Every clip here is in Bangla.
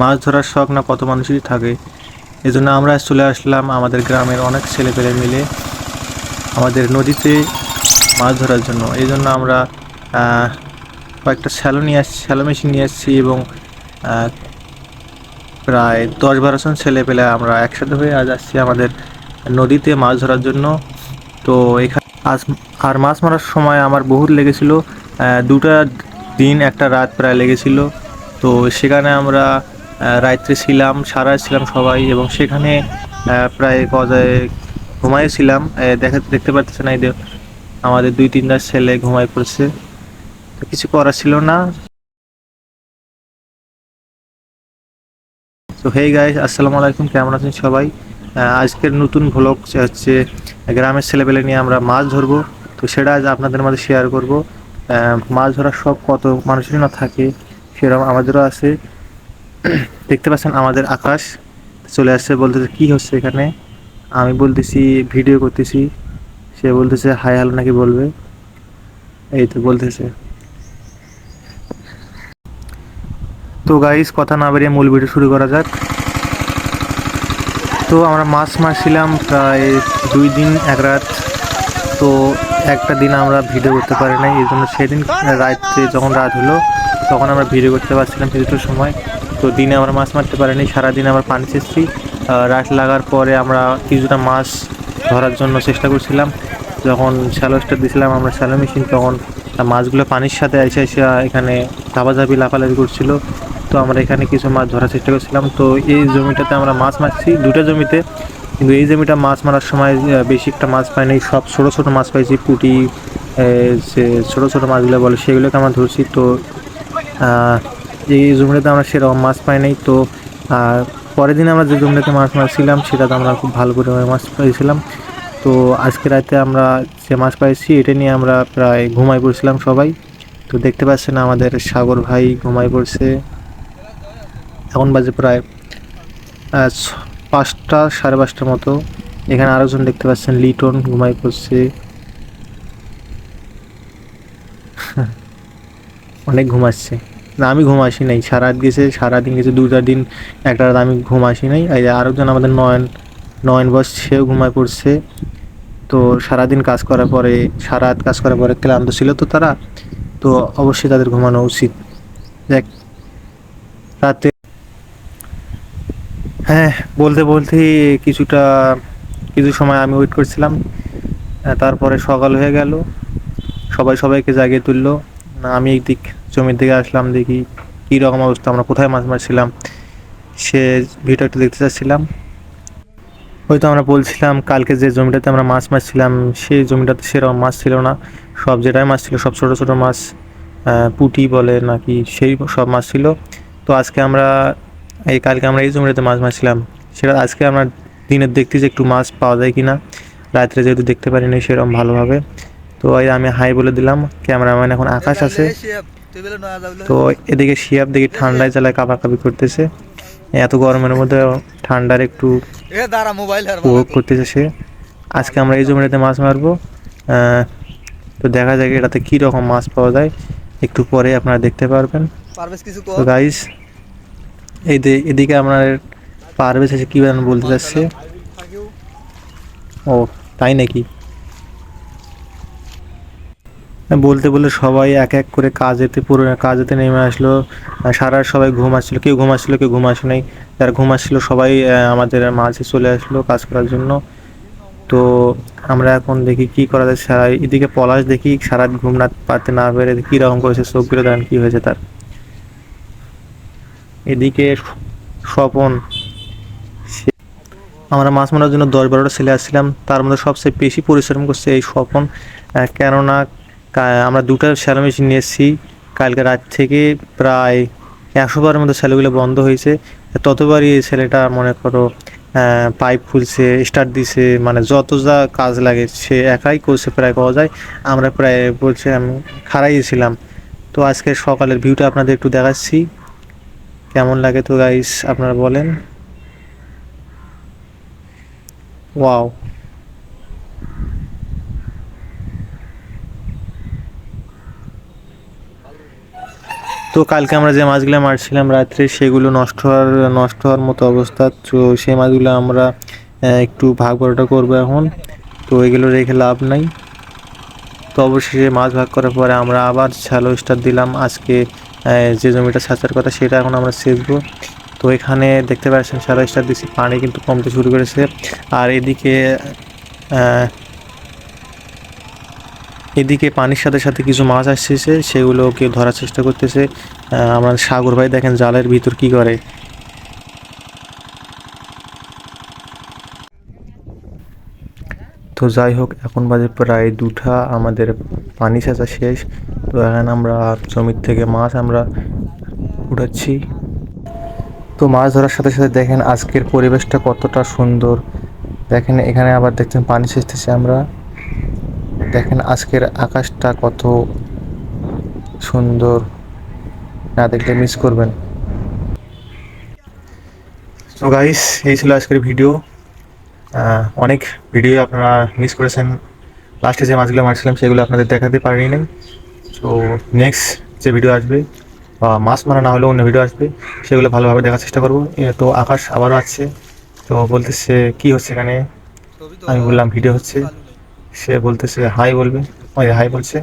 মাছ ধরার শখ না কত মানুষেরই থাকে। এই জন্য আমরা চলে আসলাম আমাদের গ্রামের অনেক ছেলেপেলে মিলে আমাদের নদীতে মাছ ধরার জন্য। এই জন্য আমরা কয়েকটা শ্যালো নিয়ে আসছি শ্যালো মেশিন নিয়ে আসছি এবং প্রায় দশ বারো জন ছেলে পেলে আমরা একসাথে হয়ে আজ আসছি আমাদের নদীতে মাছ ধরার জন্য। তো এখানে আজ আর মাছ মারার সময় আমার বহুত লেগেছিল দুটা দিন, একটা রাত প্রায় লেগেছিল। তো সেখানে আমরা রাত্রে ছিলাম সারা ছিলাম সবাই এবং সেখানে প্রায় কজায় ঘুমাইছিলাম। দেখা, দেখতে পাচ্ছেন এই যে আমাদের দুই, তিনটা ছেলে ঘুমাই পড়ছে। তো কিছু করার ছিল না। তো হেই গাইস আসসালামু আলাইকুম, কেমন আছেন সবাই? আজকের নতুন ভ্লগ হচ্ছে গ্রামের ছেলেপেলে নিয়ে আমরা মাছ ধরবো। তো সেটা আজ আপনাদের মাঝে শেয়ার করব। মাছ ধরার সব কত মানুষেরই না থাকে, সেরকম আমাদেরও আছে। দেখতে পাচ্ছেন আমাদের আকাশ চলে আসছে, বলতেছে, কি হচ্ছে এখানে? আমি বলতেছি, ভিডিও করতেছি। সে বলতেছে, হাই, হ্যালো, নাকি বলবে। এই তো বলতেছে। তো গাইস কথা না বেরিয়ে মূল ভিডিও শুরু করা যাক। তো আমরা মাছ মারছিলাম প্রায় দুই দিন, এক রাত। তো একটা দিন আমরা ভিডিও করতে পারি নাই। এই জন্য সেদিন রাত্রে যখন রাত হলো, তখন আমরা ভিডিও করতে পারছিলাম কিছুটার সময়। তো দিনে আমরা মাছ মারতে পারিনি, সারাদিন আমরা পানি চেয়েছি রাত লাগার পরে আমরা কিছুটা মাছ ধরার জন্য চেষ্টা করছিলাম। যখন শ্যালো স্টার দিয়েছিলাম আমরা শ্যালো মেশিন, তখন মাছগুলো পানির সাথে এসে এসে এখানে ধাপাধাপি লাফালাফি করছিল। তো আমরা এখানে কিছু মাছ ধরার চেষ্টা করছিলাম। তো এই জমিটাতে আমরা মাছ মারছি, দুটো জমিতে। কিন্তু এই জমিটা মাছ মারার সময় বেশি একটা মাছ পাইনি। সব ছোটো ছোটো মাছ পাইছি, পুঁটি যে ছোট ছোট মাছগুলো বলে, সেগুলোকে আমরা ধরছি। তো এই জমিটাতে আমরা সেরকম মাছ পাই নাই, তো, আর পরের দিন আমরা যে জমিটাতে মাছ মারছিলাম, সেটাতে আমরা খুব ভালো পরিমাণে মাছ পাইছিলাম। তো, আজকে রাতে আমরা যে মাছ পাইছি, এটা নিয়ে আমরা প্রায় ঘুমাই পড়ছিলাম সবাই। তো, দেখতে পাচ্ছেন আমাদের সাগর ভাই ঘুমাই পড়ছে। এখন বাজে প্রায় পাঁচটা, সাড়ে পাঁচটার মতো। এখানে আরেকজন দেখতে পাচ্ছেন, লিটন ঘুমাই পড়ছে। অনেক ঘুমাচ্ছে। না, আমি ঘুম আসি নাই। সারা রাত গেছে সারাদিন গেছে দুটা দিন, একটা রাত আমি ঘুম আসি নাই। এই যে আরেকজন আমাদের নয়ন নয়ন বস, সেও ঘুমায় পড়ছে। তো সারাদিন কাজ করার পরে, সারা রাত কাজ করার পরে ক্লান্ত ছিল তো তারা। তো অবশ্যই তাদের ঘুমানো উচিত। দেখ, রাতে হ্যাঁ বলতে বলতে কিছুটা, কিছু সময় আমি ওয়েট করছিলাম। তারপরে সকাল হয়ে গেল। সবাই সবাইকে জাগিয়ে তুললো। না, আমি একদিক জমির দিকে আসলাম, দেখি কী রকম অবস্থা, আমরা কোথায় মাছ মারছিলাম? সে ভিডিও একটু দেখতে চাচ্ছিলাম। হয়তো আমরা বলছিলাম, কালকে যে জমিটাতে আমরা মাছ মারছিলাম, সেই জমিটাতে সেরকম মাছ ছিল না। সব যেটাই মাছ ছিল, সব ছোটো ছোটো মাছ পুঁটি বলে নাকি সেই সব মাছ ছিল। তো আজকে আমরা, এই কালকে আমরা এই জমিটাতে মাছ মারছিলাম। সেটা আজকে আমরা দিনের দেখতে যে একটু মাছ পাওয়া যায় কিনা। রাত্রে যেহেতু দেখতে পারিনি সেরকম ভালোভাবে। তো এই আমি হাই বলে দিলাম ক্যামেরাম্যান এখন আকাশ আছে। তো এদিকে শিয়াব দেখি ঠান্ডায় জ্বালায় কাঁপাকাঁপি করতেছে। এত গরমের মধ্যে ঠান্ডার একটু উপভোগ করতেছে সে। আজকে আমরা এই জমিটাতে মাছ মারবো। তো দেখা যাক এটাতে কী রকম মাছ পাওয়া যায়। একটু পরে আপনারা দেখতে পারবেন। তো গাইস এই এদিকে আপনার পারভেজ এসে কী বলতে চাচ্ছে ও তাই নাকি? বলতে বলতে সবাই এক এক করে কাজেতে পুরো কাজেতে নেমে আসলো। সারা সবাই ঘুম আসছিল। কেউ ঘুম কেউ ঘুম আসে নাই। যারা ঘুম সবাই আমাদের মাঝে চলে আসলো কাজ করার জন্য। তো আমরা এখন দেখি কি করা যায়। সারা এদিকে পলাশ দেখি সারা ঘুম না পাতে না পেরে কী রকম করেছে চোখগুলো দেন কী হয়েছে তার। এদিকে স্বপন আমরা মাছ মারার জন্য দশ বারোটা ছেলে আসছিলাম। তার মধ্যে সবচেয়ে বেশি পরিশ্রম করছে এই স্বপন। কেননা আমরা দুটো শ্যালো মেশিন নিয়ে এসেছি। কালকে রাত থেকে প্রায় একশো বারের মধ্যে শ্যালোগুলো বন্ধ হয়েছে। ততবারই এই ছেলেটা মনে করো পাইপ খুলছে, স্টার্ট দিছে মানে যত যা কাজ লাগে সে একাই করছে, প্রায় পাওয়া যায়। আমরা প্রায় বলছে আমি খারাইয়েছিলাম তো আজকে সকালের ভিউটা আপনাদের একটু দেখাচ্ছি। কেমন লাগে তো গাইস আপনারা বলেন। ওয়াও তো কালকে আমরা যে মাছগুলো মারছিলাম রাত্রে, সেগুলো নষ্ট হওয়ার নষ্ট হওয়ার মতো অবস্থা। তো সেই মাছগুলো আমরা একটু ভাগ বড়টা করব এখন। তো এগুলো রেখে লাভ নাই। তো অবশেষে মাছ ভাগ করার পরে আমরা আবার শ্যালো স্টার দিলাম। আজকে যে জমিটা ছাঁচার কথা সেটা এখন আমরা সেচবো তো এখানে দেখতে পাচ্ছেন শ্যালো স্টার দিচ্ছি পানি কিন্তু কমতে শুরু করেছে। আর এদিকে এদিকে পানির সাথে সাথে কিছু মাছ আসতেছে সেগুলোকে ধরার চেষ্টা করতেছে। আমার সাগর ভাই দেখেন জালের ভিতর কি করে। তো যাই হোক, এখন বাজে প্রায় দুটা, আমাদের পানি সেচা শেষ। তো এখন আমরা জমির থেকে মাছ আমরা উঠাচ্ছি। তো মাছ ধরার সাথে সাথে দেখেন আজকের পরিবেশটা কতটা সুন্দর। দেখেন এখানে আবার দেখছেন পানি সেচতেছি আমরা। দেখেন আজকের আকাশটা কত সুন্দর। না দেখলে মিস করবেন। তো গাইস এই ছিল আজকের ভিডিও অনেক ভিডিও আপনারা মিস করেছেন। লাস্টে যে মাছগুলো মারছিলাম, সেগুলো আপনাদের দেখাতে পারিনি। নাই তো নেক্সট যে ভিডিও আসবে, বা মাছ মারা না হলেও অন্য ভিডিও আসবে, সেগুলো ভালোভাবে দেখার চেষ্টা করব। তো আকাশ আবারও আসছে। তো বলতেছে, কি হচ্ছে এখানে? আমি বললাম, ভিডিও হচ্ছে। সে বলতেছে হাই বলবে। ওই হাই বলছে।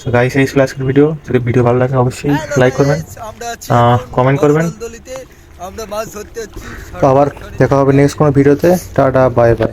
তো গাইস এই ছিল আজকের ভিডিও যদি ভিডিও ভালো লাগে অবশ্যই লাইক করবেন কমেন্ট করবেন। তো আবার দেখা হবে নেক্সট কোনো ভিডিওতে টাটা বাই বাই